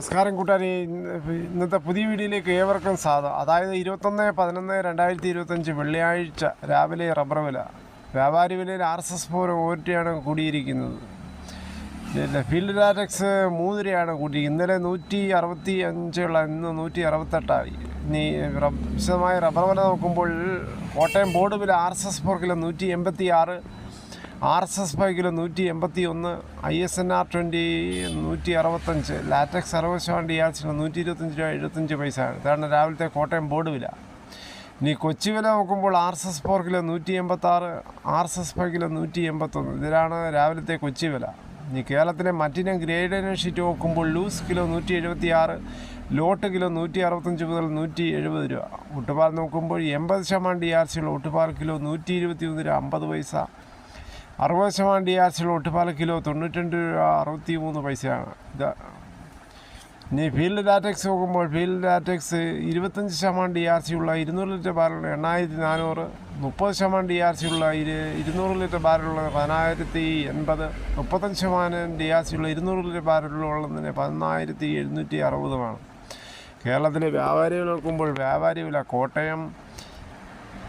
നമസ്കാരം കൂട്ടാരി. ഇന്നത്തെ പുതിയ വീഡിയോയിലേക്ക് ഏവർക്കും സ്വാഗതം. അതായത് ഇരുപത്തൊന്ന് പതിനൊന്ന് രണ്ടായിരത്തി ഇരുപത്തഞ്ച് വെള്ളിയാഴ്ച രാവിലെ റബ്ബർ വില വ്യാപാരി വിലയിൽ ആർ എസ് എസ് ഫോർ ഓരിയാണ് കൂടിയിരിക്കുന്നത്. പിന്നെ ഫീൽഡ് ലാറ്റക്സ് മൂന്നരയാണ് കൂട്ടി കൂടി ഇന്നലെ നൂറ്റി അറുപത്തി അഞ്ചുള്ള ഇന്ന് നൂറ്റി അറുപത്തെട്ടായി ഇനി വിശദമായ റബ്ബർ വില നോക്കുമ്പോൾ കോട്ടയം ബോർഡ് വില ആർ എസ് എസ് ഫോർ നൂറ്റി എൺപത്തി ആറ് ആർ എസ് എസ് ബൈക്കിൽ നൂറ്റി എൺപത്തി ഒന്ന് I S N R twenty നൂറ്റി അറുപത്തഞ്ച് ലാറ്റക്സ് സർവശാണ്ടി ആഴ്ച നൂറ്റി ഇരുപത്തഞ്ച് രൂപ എഴുപത്തഞ്ച് പൈസ ഇതാണ് രാവിലത്തെ കോട്ടയം ബോർഡ് വില. ഇനി കൊച്ചി വില നോക്കുമ്പോൾ ആർ എസ് എസ് ഫോർ നൂറ്റി എൺപത്താറ് ആർ എസ് എസ് ഫൈവ് നൂറ്റി എൺപത്തൊന്ന്. ഇതിലാണ് രാവിലത്തെ കൊച്ചി വില. ഇനി കേരളത്തിലെ മറ്റിനം ഗ്രേഡ് ഷീറ്റ് നോക്കുമ്പോൾ ലൂസ് കിലോ നൂറ്റി എഴുപത്തി ആറ് ലോട്ട് കിലോ നൂറ്റി അറുപത്തഞ്ച് മുതൽ നൂറ്റി എഴുപത് രൂപ. ഒട്ടുപാൽ നോക്കുമ്പോൾ എൺപത് ശതമാനം ഡി ആർ സിയുള്ള ഒട്ടുപാൽ കിലോ നൂറ്റി ഇരുപത്തി ഒന്ന് രൂപ അമ്പത് പൈസ. അറുപത് ശതമാനം ഡി ആർ സിയുള്ള ഒട്ടുപാല കിലോ തൊണ്ണൂറ്റിരണ്ട് രൂപ അറുപത്തി മൂന്ന് പൈസയാണ്. ഇത് ഇനി ഫീൽഡ് ഡാറ്റക്സ് നോക്കുമ്പോൾ ഫീൽഡ് ഡാറ്റക്സ് ഇരുപത്തഞ്ച് ശതമാനം ഡി ആർ സി ഉള്ള ഇരുന്നൂറ് ലിറ്റർ ബാരലുള്ള എണ്ണായിരത്തി നാനൂറ് മുപ്പത് ശതമാനം ഡി ആർ സി ഉള്ള ഇരു ഇരുന്നൂറ് ലിറ്റർ ബാരലുള്ള പതിനായിരത്തി എൺപത് മുപ്പത്തഞ്ച് ശതമാനം ഡി ആർ സി ഉള്ള ഇരുന്നൂറ് ലിറ്റർ ബാരലുള്ളതിന് പതിനായിരത്തി എഴുന്നൂറ്റി അറുപതുമാണ്. കേരളത്തിലെ വ്യാപാരി വില നോക്കുമ്പോൾ വ്യാപാരി വില Kottayam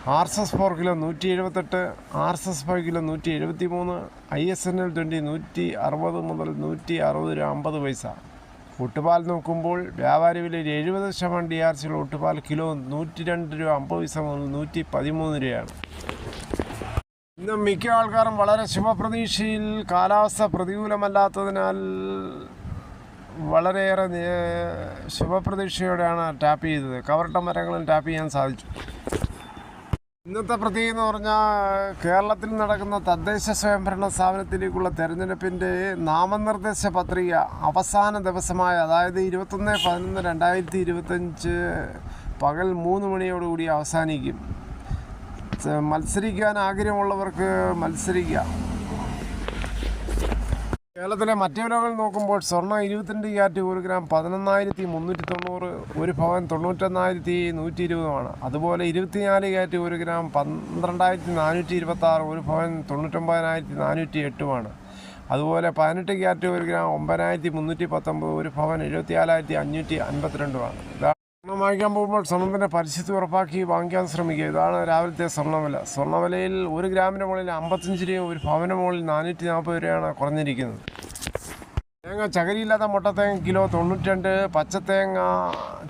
R S S four kilo നൂറ്റി എഴുപത്തെട്ട് R S S five kilo നൂറ്റി എഴുപത്തി മൂന്ന് I S N L twenty നൂറ്റി അറുപത് മുതൽ നൂറ്റി അറുപത് രൂപ അമ്പത് പൈസ. ഒട്ടുപാൽ നോക്കുമ്പോൾ വ്യാപാരി വിലയിൽ എഴുപത് ശതമാനം ഡി ആർ സിയുള്ള ഒട്ടുപാൽ കിലോ നൂറ്റി രണ്ട് രൂപ അമ്പത് പൈസ മുതൽ നൂറ്റി പതിമൂന്ന് രൂപയാണ്. ഇന്ന് മിക്ക ആൾക്കാരും വളരെ ശുഭപ്രതീക്ഷയിൽ കാലാവസ്ഥ പ്രതികൂലമല്ലാത്തതിനാൽ വളരെയേറെ ശുഭപ്രതീക്ഷയോടെയാണ് ടാപ്പ് ചെയ്തത്. കവർട്ട മരങ്ങളും ടാപ്പ് ചെയ്യാൻ സാധിച്ചു. ഇന്നത്തെ പ്രതി എന്ന് പറഞ്ഞാൽ കേരളത്തിൽ നടക്കുന്ന തദ്ദേശ സ്വയംഭരണ സ്ഥാപനത്തിലേക്കുള്ള തെരഞ്ഞെടുപ്പിന്റെ നാമനിർദ്ദേശ പത്രിക അവസാന ദിവസമായ അതായത് ഇരുപത്തൊന്ന് പതിനൊന്ന് രണ്ടായിരത്തി ഇരുപത്തഞ്ച് പകൽ മൂന്ന് മണിയോടുകൂടി അവസാനിക്കും. മത്സരിക്കാൻ ആഗ്രഹമുള്ളവർക്ക് മത്സരിക്കാം. കേരളത്തിലെ മറ്റു വിലകൾ നോക്കുമ്പോൾ സ്വർണം ഇരുപത്തിരണ്ട് ക്യാരറ്റ് ഒരു ഗ്രാം പതിനൊന്നായിരത്തി മുന്നൂറ്റി തൊണ്ണൂറ് ഒരു ഭവൻ തൊണ്ണൂറ്റൊന്നായിരത്തി നൂറ്റി ഇരുപതുമാണ്. അതുപോലെ ഇരുപത്തിനാല് ക്യാരറ്റ് ഒരു ഗ്രാം പന്ത്രണ്ടായിരത്തി നാനൂറ്റി ഇരുപത്തി ആറ് ഒരു ഭവൻ തൊണ്ണൂറ്റൊമ്പതിനായിരത്തി നാനൂറ്റി എട്ടുമാണ്. അതുപോലെ പതിനെട്ട് ക്യാരറ്റ് ഒരു ഗ്രാം ഒമ്പതിനായിരത്തി മുന്നൂറ്റി പത്തൊമ്പത് ഒരു ഭവൻ എഴുപത്തിനാലായിരത്തി അഞ്ഞൂറ്റി അൻപത്തിരണ്ടുമാണ്. സ്വർണം വാങ്ങിക്കാൻ പോകുമ്പോൾ സ്വർണത്തിന്റെ പരിശുദ്ധി ഉറപ്പാക്കി വാങ്ങിക്കാൻ ശ്രമിക്കുക. ഇതാണ് രാവിലത്തെ സ്വർണവില സ്വർണവിലയിൽ ഒരു ഗ്രാമിന് മുകളിൽ അമ്പത്തഞ്ച് രൂപയും ഒരു ഭവന മുകളിൽ നാനൂറ്റി നാൽപ്പത് രൂപയാണ് കുറഞ്ഞിരിക്കുന്നത്. തേങ്ങ ചകരിയില്ലാത്ത മുട്ടത്തേങ്ങ കിലോ തൊണ്ണൂറ്റിരണ്ട് പച്ചത്തേങ്ങ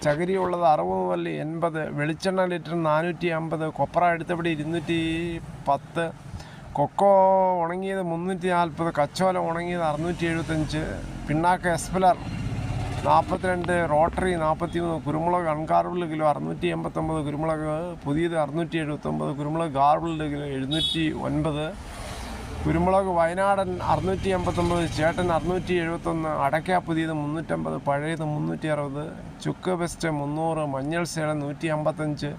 ചകരിയുള്ളത് അറുപത് മുതൽ എൺപത് വെളിച്ചെണ്ണ ലിറ്റർ നാനൂറ്റി അമ്പത് കൊപ്ര എടുത്തപടി ഇരുന്നൂറ്റി പത്ത് കൊക്കോ ഉണങ്ങിയത് മുന്നൂറ്റി നാൽപ്പത് കച്ചോല ഉണങ്ങിയത് അറുന്നൂറ്റി എഴുപത്തഞ്ച് പിണ്ണാക്ക് എസ്പലർ നാൽപ്പത്തിരണ്ട് റോട്ടറി നാൽപ്പത്തി മൂന്ന് കുരുമുളക് അൺകാർബിൾഡ് കിലോ അറുന്നൂറ്റി എൺപത്തൊമ്പത് കുരുമുളക് പുതിയത് അറുന്നൂറ്റി എഴുപത്തൊമ്പത് കുരുമുളക് ഗാർബിൾഡ് കിലോ എഴുന്നൂറ്റി ഒൻപത്. കുരുമുളക് വയനാടൻ അറുന്നൂറ്റി എൺപത്തൊമ്പത് ചേട്ടൻ അറുന്നൂറ്റി എഴുപത്തൊന്ന് അടയ്ക്ക പുതിയത് മുന്നൂറ്റമ്പത് പഴയത് മുന്നൂറ്റി അറുപത് ചുക്ക് ബെസ്റ്റ് മുന്നൂറ് മഞ്ഞൾ സേലം നൂറ്റി അമ്പത്തഞ്ച്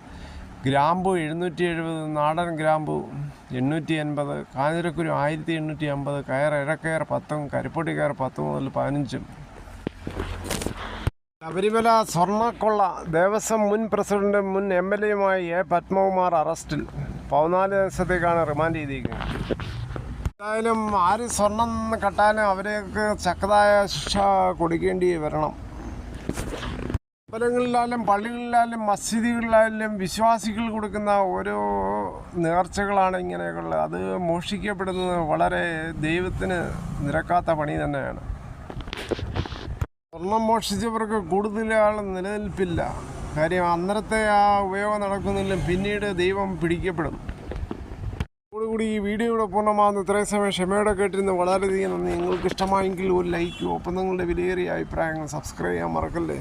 ഗ്രാമ്പു എഴുന്നൂറ്റി എഴുപത് നാടൻ ഗ്രാമ്പു എണ്ണൂറ്റി എൺപത് കാഞ്ഞിരക്കുരു ആയിരത്തി എണ്ണൂറ്റി അമ്പത് കയർ ഇഴക്കയർ പത്തും കരിപ്പൊടി കയർ പത്ത് മുതൽ പതിനഞ്ചും. ശബരിമല സ്വർണക്കൊള്ള ദേവസ്വം മുൻ പ്രസിഡന്റും മുൻ എം എൽ എയുമായ എ പത്മകുമാർ അറസ്റ്റിൽ. പതിനാല് ദിവസത്തേക്കാണ് റിമാൻഡ് ചെയ്തിരിക്കുന്നത്. എന്തായാലും ആര് സ്വർണം കട്ടാനും അവരെയൊക്കെ ചക്കതായ ശിക്ഷ കൊടുക്കേണ്ടി വരണം. അമ്പലങ്ങളിലായാലും പള്ളികളിലായാലും മസ്ജിദുകളിലായാലും വിശ്വാസികൾ കൊടുക്കുന്ന ഓരോ നേർച്ചകളാണ് ഇങ്ങനെയൊക്കെയുള്ളത് അത് മോഷ്ടിക്കപ്പെടുന്നത് വളരെ ദൈവത്തിന് നിരക്കാത്ത പണി തന്നെയാണ്. സ്വർണം മോഷ്ടിച്ചവർക്ക് കൂടുതൽ ആൾ നിലനിൽപ്പില്ല. കാര്യം അന്നരത്തെ ആ ഉപയോഗം നടക്കുന്നില്ല. പിന്നീട് ദൈവം പിടിക്കപ്പെടും. കൂടി ഈ വീഡിയോ ഇവിടെ പൂർണമാകുന്ന. ഇത്രയും സമയം ക്ഷമയോടെ കേട്ടിരുന്നു വളരെയധികം നന്ദി. നിങ്ങൾക്ക് ഇഷ്ടമായെങ്കിൽ ഒരു ലൈക്കും ഒപ്പം നിങ്ങളുടെ വിലയേറിയ അഭിപ്രായങ്ങൾ സബ്സ്ക്രൈബ് ചെയ്യാൻ മറക്കല്ലേ?